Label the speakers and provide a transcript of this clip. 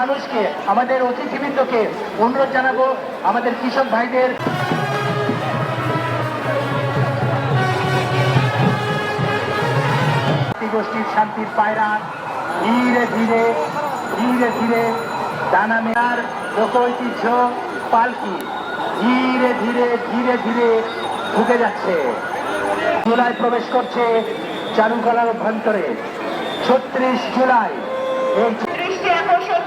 Speaker 1: মানুষকে, আমাদের অতিথিবৃন্দকে অনুরোধ জানাব, আমাদের কৃষক ভাইদের। গোষ্ঠীর শান্তির পায়রা, ধীরে ধীরে ধীরে ধীরে দানা মেয়ার লোক ঐতিহ্য, পালকি ধীরে ধীরে ধীরে ধীরে ঢুকে যাচ্ছে। চুলায় প্রবেশ করছে চারুকলার অভ্যন্তরে। ছত্রিশ জুলাই। এই
Speaker 2: আকর্ষণ